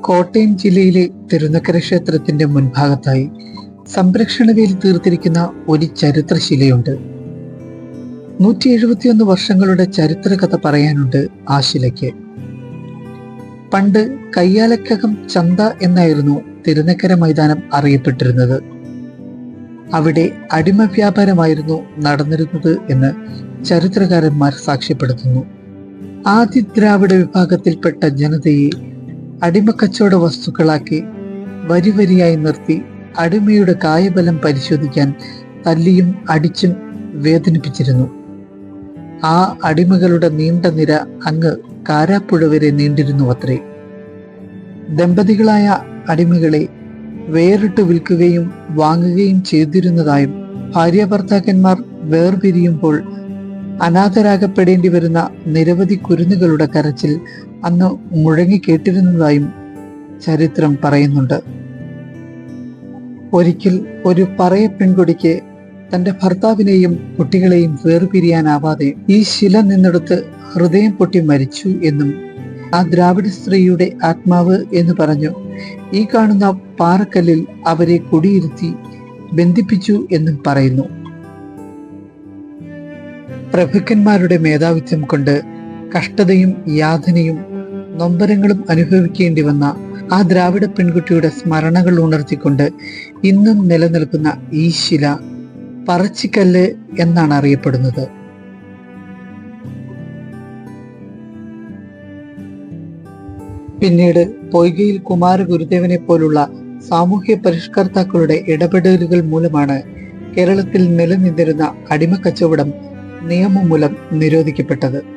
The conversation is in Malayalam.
കോട്ടയം ജില്ലയിലെ തിരുനക്കര ക്ഷേത്രത്തിന്റെ മുൻഭാഗത്തായി സംരക്ഷണ വേലി തീർത്തിരിക്കുന്ന ഒരു ചരിത്രശിലയുണ്ട്. നൂറ്റി എഴുപത്തിയൊന്ന് വർഷങ്ങളുടെ ചരിത്ര കഥ പറയാനുണ്ട് ആ ശിലയ്ക്ക്. പണ്ട് കയ്യാലക്കകം ചന്ത എന്നായിരുന്നു തിരുനക്കര മൈതാനം അറിയപ്പെട്ടിരുന്നത്. അവിടെ അടിമ വ്യാപാരമായിരുന്നു നടന്നിരുന്നത് എന്ന് ചരിത്രകാരന്മാർ സാക്ഷ്യപ്പെടുത്തുന്നു. ആദ്യ ദ്രാവിഡ വിഭാഗത്തിൽപ്പെട്ട ജനതയെ അടിമക്കച്ചവട വസ്തുക്കളാക്കി വരി വരിയായി നിർത്തി അടിമയുടെ കായബലം പരിശോധിക്കാൻ തല്ലിയും അടിച്ചും വേദനിപ്പിച്ചിരുന്നു. ആ അടിമകളുടെ നീണ്ട നിര അങ്ങ് കാരാപ്പുഴ വരെ നീണ്ടിരുന്നു അത്രേ ദമ്പതികളായ അടിമകളെ വേറിട്ട് വിൽക്കുകയും വാങ്ങുകയും ചെയ്തിരുന്നതായും ഭാര്യ ഭർത്താക്കന്മാർ വേർപിരിയുമ്പോൾ അനാഥരാകപ്പെടേണ്ടി വരുന്ന നിരവധി കുരുന്നുകളുടെ കരച്ചിൽ അന്ന് മുഴങ്ങി കേട്ടിരുന്നതായും ചരിത്രം പറയുന്നുണ്ട്. ഒരിക്കൽ ഒരു പറയ പെൺകുടിക്ക് തന്റെ ഭർത്താവിനെയും കുട്ടികളെയും വേർപിരിയാനാവാതെ ഈ ശില നിന്നെടുത്ത് ഹൃദയം പൊട്ടി മരിച്ചു എന്നും ആ ദ്രാവിഡ സ്ത്രീയുടെ ആത്മാവ് എന്ന് പറഞ്ഞു. ഈ കാണുന്ന പാറക്കല്ലിൽ അവരെ കുടിയിരുത്തി ബന്ധിപ്പിച്ചു എന്നും പറയുന്നു. പ്രഭുക്കന്മാരുടെ മേധാവിത്വം കൊണ്ട് കഷ്ടതയും യാതനയും നൊമ്പരങ്ങളും അനുഭവിക്കേണ്ടി വന്ന ആ ദ്രാവിഡ പെൺകുട്ടിയുടെ സ്മരണകൾ ഉണർത്തിക്കൊണ്ട് ഇന്നും നിലനിൽക്കുന്ന ഈ ശില പറച്ചിക്കല്ല് എന്നാണ് അറിയപ്പെടുന്നത്. പിന്നീട് പൊയ്കയിൽ കുമാര ഗുരുദേവനെ പോലുള്ള സാമൂഹ്യ പരിഷ്കർത്താക്കളുടെ ഇടപെടലുകൾ മൂലമാണ് കേരളത്തിൽ നിലനിന്നിരുന്ന അടിമക്കച്ചവടം നിയമം മൂലം നിരോധിക്കപ്പെട്ടത്.